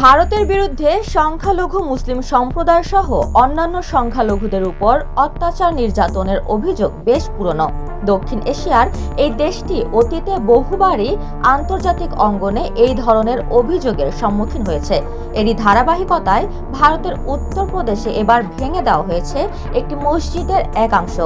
ভারতের বিরুদ্ধে সংখ্যালঘু মুসলিম সম্প্রদায় সহ অন্যান্য সংখ্যালঘুদের উপর অত্যাচার নির্যাতনের অভিযোগ বেশ পুরনো। দক্ষিণ এশিয়ার এই দেশটি অতীতে বহুবারই আন্তর্জাতিক অঙ্গনে এই ধরনের অভিযোগের সম্মুখীন হয়েছে। এরই ধারাবাহিকতায় ভারতের উত্তরপ্রদেশে এবার ভেঙে দেওয়া হয়েছে একটি মসজিদের একাংশ।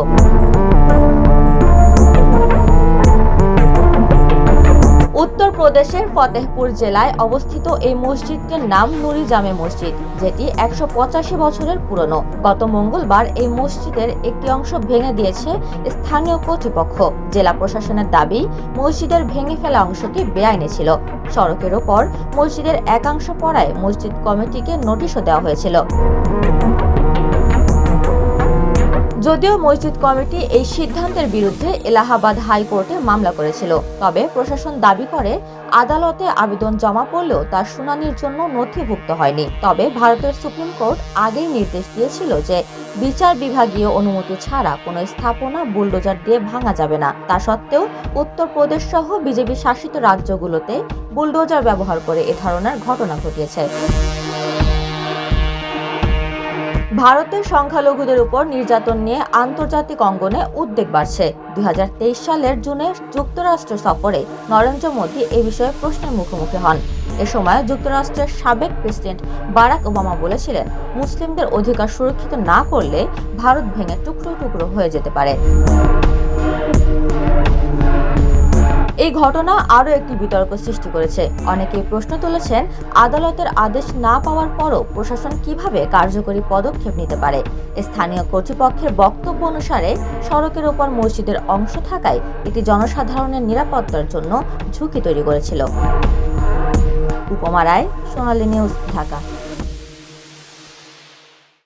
উত্তরপ্রদেশের ফতেহপুর জেলায় অবস্থিত এই মসজিদটির নাম নুরি জামে মসজিদ, যেটি একশো পঁচাশি বছরের পুরনো। গত মঙ্গলবার এই মসজিদের একটি অংশ ভেঙে দিয়েছে স্থানীয় কর্তৃপক্ষ। জেলা প্রশাসনের দাবি, মসজিদের ভেঙে ফেলা অংশটি বেআইনি ছিল। সড়কের ওপর মসজিদের একাংশ পড়ায় মসজিদ কমিটিকে নোটিশও দেওয়া হয়েছিল। যদিও মসজিদ কমিটি এই সিদ্ধান্তের বিরুদ্ধে এলাহাবাদ হাইকোর্টে মামলা করেছিল, তবে প্রশাসন দাবি করে আদালতে আবেদন জমা পড়লেও তার শুনানির জন্য নথিভুক্ত হয়নি। তবে ভারতের সুপ্রিম কোর্ট আগেই নির্দেশ দিয়েছিল যে বিচার বিভাগীয় অনুমতি ছাড়া কোনো স্থাপনা, বুলডোজার দিয়ে ভাঙা যাবে না। তা সত্ত্বেও উত্তরপ্রদেশ সহ বিজেপি শাসিত রাজ্যগুলোতে বুলডোজার ব্যবহার করে এ ধরনের ঘটনা ঘটিয়েছে। ভারতের সংখ্যালঘুদের উপর নির্যাতন নিয়ে আন্তর্জাতিক অঙ্গনে উদ্বেগ বাড়ছে। দুই হাজার তেইশ সালের জুনে যুক্তরাষ্ট্র সফরে নরেন্দ্র মোদী এ বিষয়ে প্রশ্নের মুখোমুখি হন। এ সময় যুক্তরাষ্ট্রের সাবেক প্রেসিডেন্ট বারাক ওবামা বলেছিলেন, মুসলিমদের অধিকার সুরক্ষিত না করলে ভারত ভেঙে টুকরো টুকরো হয়ে যেতে পারে। এই ঘটনা আরও একটি বিতর্ক সৃষ্টি করেছে। অনেকেই প্রশ্ন তুলেছেন, আদালতের আদেশ না পাওয়ার পরও প্রশাসন কীভাবে কার্যকরী পদক্ষেপ নিতে পারে? স্থানীয় কর্তৃপক্ষের বক্তব্য অনুসারে, সড়কের ওপর মসজিদের অংশ থাকায় এটি জনসাধারণের নিরাপত্তার জন্য ঝুঁকি তৈরি করেছিল। উপমা রায়, সোনালী নিউজ, ঢাকা।